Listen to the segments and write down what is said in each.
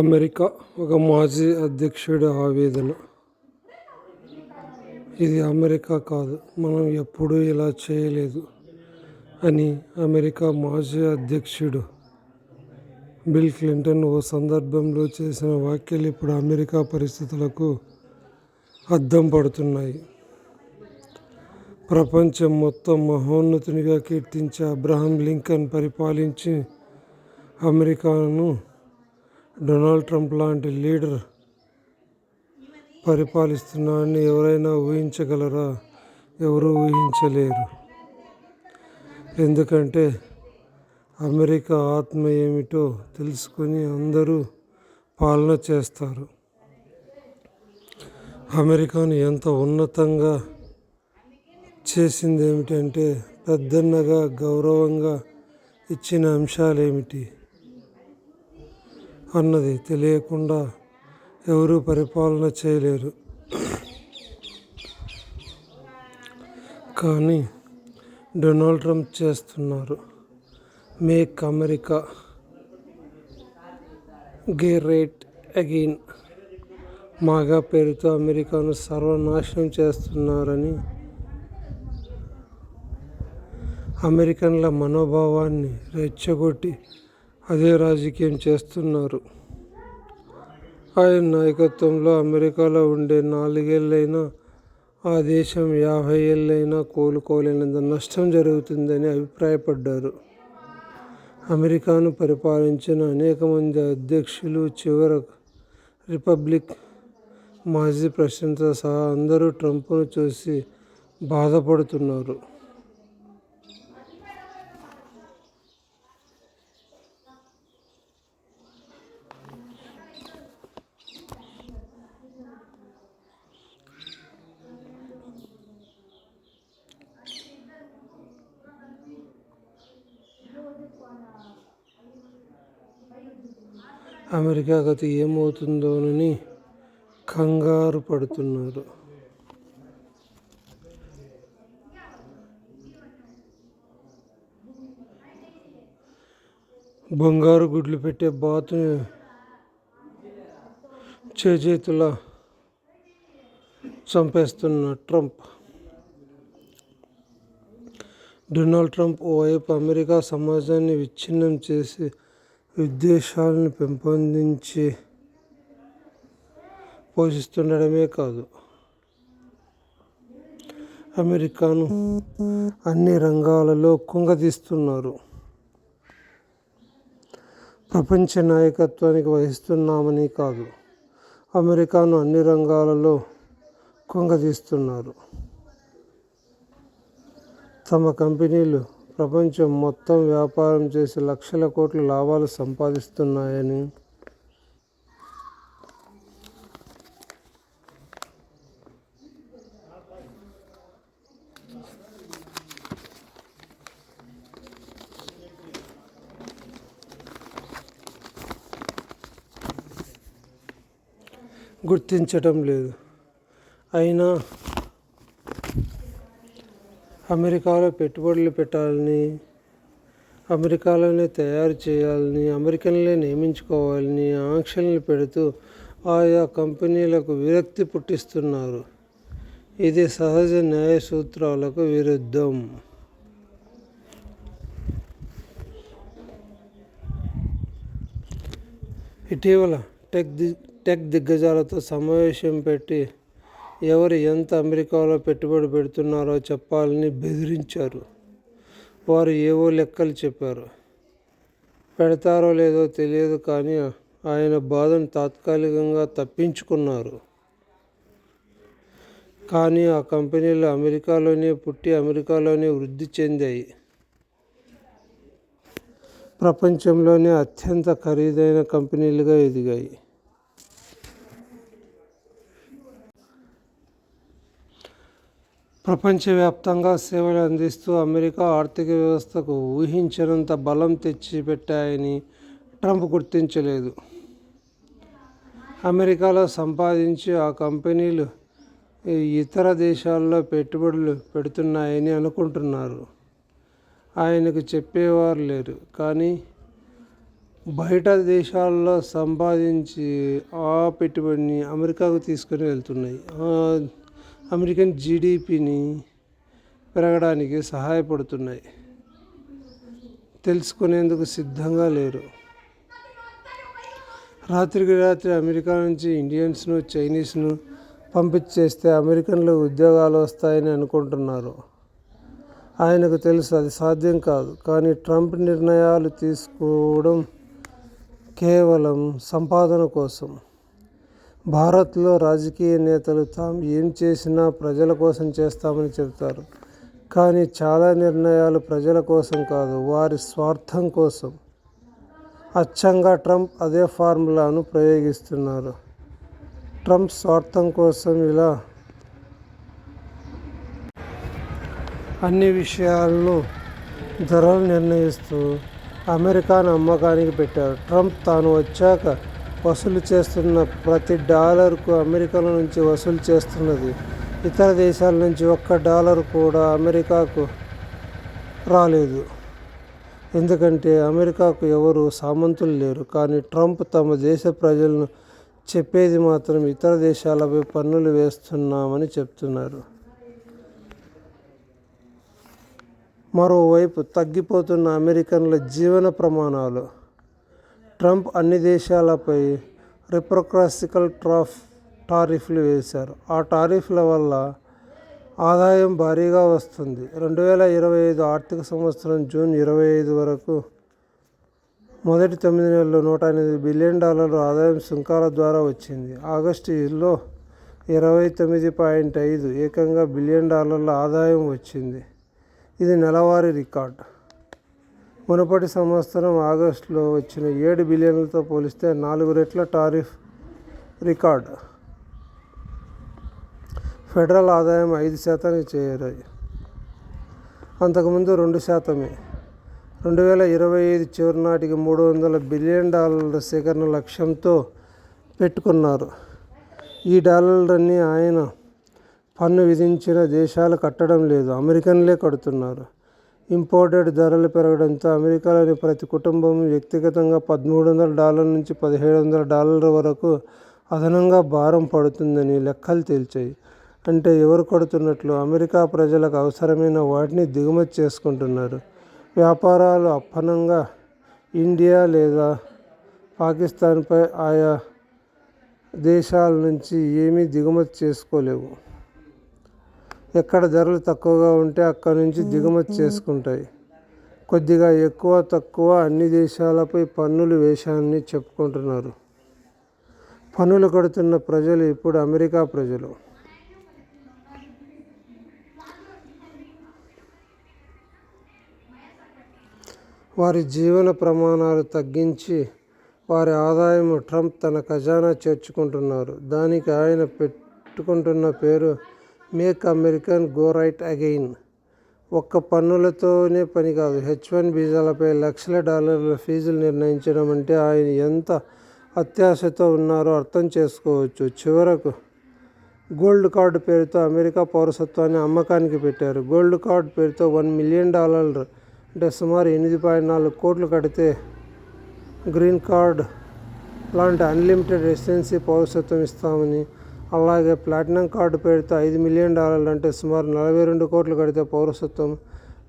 America ఒక మాజీ అధ్యక్షుడి ఆవేదన. ఇది అమెరికా కాదు మనం ఎప్పుడూ ఇలా చేయలేదు అని అమెరికా మాజీ అధ్యక్షుడు బిల్ క్లింటన్ ఓ సందర్భంలో చేసిన వ్యాఖ్యలు ఇప్పుడు అమెరికా పరిస్థితులకు అద్దం పడుతున్నాయి. ప్రపంచం మొత్తం మహోన్నతునిగా కీర్తించే అబ్రహం లింకన్ పరిపాలించి అమెరికాను డొనాల్డ్ ట్రంప్ లాంటి లీడర్ పరిపాలిస్తున్నాడని ఎవరైనా ఊహించగలరా? ఎవరూ ఊహించలేరు. ఎందుకంటే అమెరికా ఆత్మ ఏమిటో తెలుసుకొని అందరూ పాలన చేస్తారు. అమెరికాను ఎంత ఉన్నతంగా చేసింది ఏమిటంటే పెద్దన్నగా గౌరవంగా ఇచ్చిన అంశాలు ఏమిటి అన్నది తెలియకుండా ఎవరూ పరిపాలన చేయలేరు. కానీ డొనాల్డ్ ట్రంప్ చేస్తున్నారు. Make America. Great again. MAGA పేరుతో అమెరికాను సర్వనాశనం చేస్తున్నారని అమెరికన్ల మనోభావాన్ని రెచ్చగొట్టి అదే రాజకీయం చేస్తున్నారు. ఆయన నాయకత్వంలో అమెరికాలో ఉండే నాలుగేళ్ళైనా ఆ దేశం యాభై ఏళ్ళైనా కోలుకోలేనంత నష్టం జరుగుతుందని అభిప్రాయపడ్డారు. అమెరికాను పరిపాలించిన అనేక మంది అధ్యక్షులు చివర రిపబ్లిక్ మాజీ ప్రెసిడెంట్తో సహా అందరూ ట్రంప్ను చూసి బాధపడుతున్నారు. అమెరికా గతి ఏమవుతుందోనని కంగారు పడుతున్నారు. బంగారు గుడ్లు పెట్టే బాతుని చేతుల చంపేస్తున్న ట్రంప్. డొనాల్డ్ ట్రంప్ ఓవైపు అమెరికా సమాజాన్ని విచ్ఛిన్నం చేసి ఉద్దేశాలను పెంపొందించి పోషిస్తుండడమే కాదు. అమెరికాను అన్ని రంగాలలో కుంగదీస్తున్నారు. ప్రపంచ నాయకత్వానికి వహిస్తున్నామని కాదు అమెరికాను అన్ని రంగాలలో కుంగదీస్తున్నారు. తమ కంపెనీలు ప్రపంచం మొత్తం వ్యాపారం చేసి లక్షల కోట్ల లాభాలు సంపాదిస్తున్నాయని. గుర్తించటం లేదు. అయినా అమెరికాలో పెట్టుబడులు పెట్టాలని అమెరికాలోనే తయారు చేయాలని అమెరికన్లే నియమించుకోవాలని ఆంక్షలను పెడుతూ ఆయా కంపెనీలకు విరక్తి పుట్టిస్తున్నారు. ఇది సహజ న్యాయ సూత్రాలకు విరుద్ధం. ఇటీవల టెక్ ది టెక్ దిగ్గజాలతో సమావేశం పెట్టి ఎవరు ఎంత అమెరికాలో పెట్టుబడి పెడుతున్నారో చెప్పాలని బెదిరించారు. వారు ఏవో లెక్కలు చెప్పారు. పెడతారో లేదో తెలియదు కానీ ఆయన బాధను తాత్కాలికంగా తప్పించుకున్నారు. కానీ ఆ కంపెనీలు అమెరికాలోనే పుట్టి అమెరికాలోనే వృద్ధి చెందాయి. ప్రపంచంలోనే అత్యంత ఖరీదైన కంపెనీలుగా ఎదిగాయి. ప్రపంచవ్యాప్తంగా సేవలు అందిస్తూ అమెరికా ఆర్థిక వ్యవస్థకు ఊహించినంత బలం తెచ్చిపెట్టాయని ట్రంప్ గుర్తించలేదు. అమెరికాలో సంపాదించి ఆ కంపెనీలు ఇతర దేశాల్లో పెట్టుబడులు పెడుతున్నాయని అనుకుంటున్నారు. ఆయనకు చెప్పేవారు లేరు. కానీ బయట దేశాల్లో సంపాదించి ఆ పెట్టుబడిని అమెరికాకు తీసుకుని వెళ్తున్నాయి. అమెరికన్ జీడిపిని పెరగడానికి సహాయపడుతున్నాయి. తెలుసుకునేందుకు సిద్ధంగా లేరు. రాత్రికి రాత్రి అమెరికా నుంచి ఇండియన్స్ను చైనీస్ను పంపించేస్తే అమెరికన్లు ఉద్యోగాలు వస్తాయని అనుకుంటున్నారు. ఆయనకు తెలుసు అది సాధ్యం కాదు. కానీ ట్రంప్ నిర్ణయాలు తీసుకోవడం కేవలం సంపాదన కోసం. భారత్లో రాజకీయ నేతలు తాము ఏం చేసినా ప్రజల కోసం చేస్తామని చెబుతారు. కానీ చాలా నిర్ణయాలు ప్రజల కోసం కాదు వారి స్వార్థం కోసం. అచ్చంగా ట్రంప్ అదే ఫార్ములాను ప్రయోగిస్తున్నారు. ట్రంప్ స్వార్థం కోసం ఇలా అన్ని విషయాలను ధరలు నిర్ణయిస్తూ అమెరికాను అమ్మకానికి పెట్టారు. ట్రంప్ తాను వచ్చాక వసూలు చేస్తున్న ప్రతి డాలర్కు అమెరికాల నుంచి వసూలు చేస్తున్నది ఇతర దేశాల నుంచి ఒక్క డాలర్ కూడా అమెరికాకు రాలేదు. ఎందుకంటే అమెరికాకు ఎవరు సామంతులు లేరు. కానీ ట్రంప్ తమ దేశ ప్రజలను చెప్పేది మాత్రం ఇతర దేశాలపై పన్నులు వేస్తున్నామని చెప్తున్నారు. మరోవైపు తగ్గిపోతున్న అమెరికన్ల జీవన ప్రమాణాలు. ట్రంప్ అన్ని దేశాలపై రిప్రొక్రాసికల్ ట్రాఫ్ టారిఫ్లు వేశారు. ఆ టారిఫ్ల వల్ల ఆదాయం భారీగా వస్తుంది. రెండు వేల ఇరవై ఐదు ఆర్థిక సంవత్సరం జూన్ ఇరవై ఐదు వరకు మొదటి తొమ్మిది నెలల్లో నూట ఎనిమిది బిలియన్ డాలర్ల ఆదాయం సుంకాల ద్వారా వచ్చింది. ఆగస్టులో ఇరవై తొమ్మిది పాయింట్ ఐదు ఏకంగా బిలియన్ డాలర్ల ఆదాయం వచ్చింది ఇది నెలవారీ రికార్డ్ మునుపటి సంవత్సరం ఆగస్టులో వచ్చిన ఏడు బిలియన్లతో పోలిస్తే నాలుగు రెట్ల టారిఫ్ రికార్డ్. ఫెడరల్ ఆదాయం ఐదు శాతానికి చేరాయి. అంతకుముందు రెండు శాతమే. రెండు వేల ఇరవై ఐదు చివరి నాటికి మూడు వందల బిలియన్ డాలర్ల సేకరణ లక్ష్యంతో పెట్టుకున్నారు. ఈ డాలర్లన్నీ ఆయన పన్ను విధించిన దేశాలు కట్టడం లేదు అమెరికన్లే కడుతున్నారు. ఇంపోర్టెడ్ ధరలు పెరగడంతో అమెరికాలోని ప్రతి కుటుంబం వ్యక్తిగతంగా పదమూడు వందల డాలర్ల నుంచి పదిహేడు వందల డాలర్ల వరకు అదనంగా భారం పడుతుందని లెక్కలు తేల్చాయి. అంటే ఎవరు కడుతున్నట్లు అమెరికా ప్రజలకు అవసరమైన వాటిని దిగుమతి చేసుకుంటున్నారు. వ్యాపారాలు అప్పనంగా ఇండియా లేదా పాకిస్తాన్పై ఆయా దేశాల నుంచి ఏమీ దిగుమతి చేసుకోలేవు. ఎక్కడ ధరలు తక్కువగా ఉంటే అక్కడ నుంచి దిగుమతి చేసుకుంటాయి. కొద్దిగా ఎక్కువ తక్కువ అన్ని దేశాలపై పన్నులు వేశాయని చెప్పుకుంటున్నారు. పన్నులు కడుతున్న ప్రజలు ఇప్పుడు అమెరికా ప్రజలు. వారి జీవన ప్రమాణాలు తగ్గించి వారి ఆదాయం ట్రంప్ తన ఖజానా చేర్చుకుంటున్నారు. దానికి ఆయన పెట్టుకుంటున్న పేరు make American go right again ఒక్క పన్నులతోనే పని కాదు. హెచ్ వన్ వీసాలపై లక్షల డాలర్ల ఫీజులు నిర్ణయించడం అంటే ఆయన ఎంత అత్యాశతో ఉన్నారో అర్థం చేసుకోవచ్చు. చివరకు గోల్డ్ కార్డు పేరుతో అమెరికా పౌరసత్వాన్ని అమ్మకానికి పెట్టారు. గోల్డ్ కార్డు పేరుతో వన్ మిలియన్ డాలర్లు అంటే సుమారు ఎనిమిది పాయింట్ నాలుగు కోట్లు కడితే గ్రీన్ కార్డ్ లాంటి అన్లిమిటెడ్ రెసిడెన్సీ పౌరసత్వం ఇస్తామని అలాగే ప్లాటినం కార్డు పేరుతో ఐదు మిలియన్ డాలర్లు అంటే సుమారు నలభై రెండు కోట్లు కడితే పౌరసత్వం.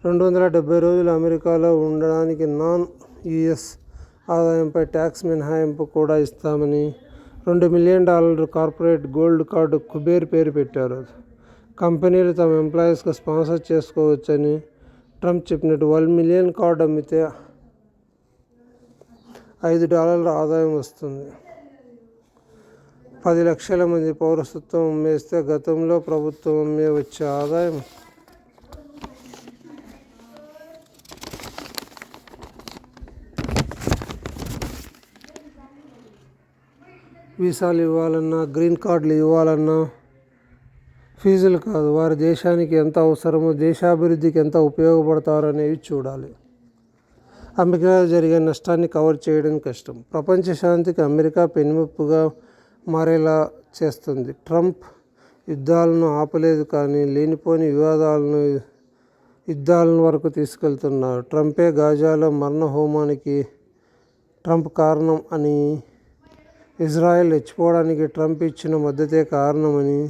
రెండు వందల డెబ్బై రోజులు అమెరికాలో ఉండడానికి నాన్ యుఎస్ ఆదాయంపై ట్యాక్స్ మినహాయింపు కూడా ఇస్తామని రెండు మిలియన్ డాలర్లు కార్పొరేట్ గోల్డ్ కార్డు కుబేర్ పేరు పెట్టారు. కంపెనీలు తమ ఎంప్లాయీస్కి స్పాన్సర్ చేసుకోవచ్చని ట్రంప్ చెప్పినట్టు వన్ మిలియన్ కార్డు అమ్మితే ఐదు డాలర్ల ఆదాయం వస్తుంది. పది లక్షల మంది పౌరసత్వం అమ్మేస్తే గతంలో ప్రభుత్వం అమ్మే వచ్చే ఆదాయం. వీసాలు ఇవ్వాలన్నా గ్రీన్ కార్డులు ఇవ్వాలన్నా ఫీజులు కాదు వారి దేశానికి ఎంత అవసరమో దేశాభివృద్ధికి ఎంత ఉపయోగపడతారో అనేవి చూడాలి అమెరికా జరిగే నష్టాన్ని కవర్ చేయడం కష్టం. ప్రపంచ శాంతికి అమెరికా పెనుముప్పుగా మారేలా చేస్తుంది. ట్రంప్ యుద్ధాలను ఆపలేదు కానీ లేనిపోని వివాదాలను యుద్ధాలను వరకు తీసుకెళ్తున్నారు. ట్రంపే గాజాలో మరణ హోమానికి ట్రంప్ కారణం అని ఇజ్రాయెల్ రెచ్చిపోవడానికి ట్రంప్ ఇచ్చిన మద్దతే కారణమని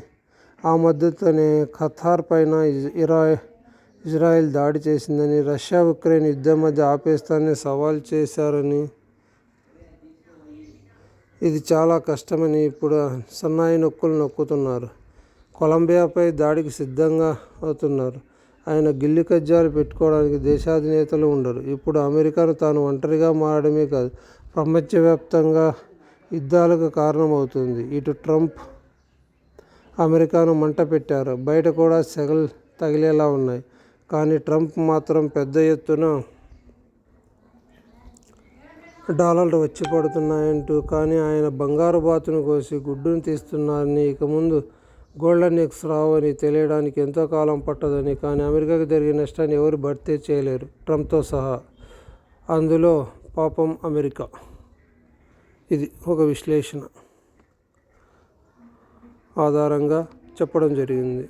ఆ మద్దతునే ఖతార్ పైన ఇరా ఇజ్రాయెల్ దాడి చేసిందని రష్యా ఉక్రెయిన్ యుద్ధం మధ్య ఆపేస్తానని సవాల్ చేశారని ఇది చాలా కష్టమని ఇప్పుడు సన్నాయి నొక్కులు నొక్కుతున్నారు. కొలంబియాపై దాడికి సిద్ధంగా అవుతున్నారు. ఆయన గిల్లి కజ్జాలు పెట్టుకోవడానికి దేశాధినేతలు ఉండరు. ఇప్పుడు అమెరికాను తాను ఒంటరిగా మారడమే కాదు ప్రపంచవ్యాప్తంగా యుద్ధాలకు కారణమవుతుంది. ఇటు ట్రంప్ అమెరికాను మంట పెట్టారు. బయట కూడా సెగలు తగిలేలా ఉన్నాయి. కానీ ట్రంప్ మాత్రం పెద్ద ఎత్తున డాలర్లు వచ్చి పడుతున్నాయంటూ కానీ ఆయన బంగారు బాతును కోసి గుడ్డును తీస్తున్నారని ఇక ముందు గోల్డెన్ ఎగ్స్ రావని తెలియడానికి ఎంతో కాలం పట్టదని కానీ అమెరికాకు జరిగిన నష్టాన్ని ఎవరు భర్తీ చేయలేరు. ట్రంప్తో సహా. అందులో పాపం అమెరికా. ఇది ఒక విశ్లేషణ ఆధారంగా చెప్పడం జరిగింది.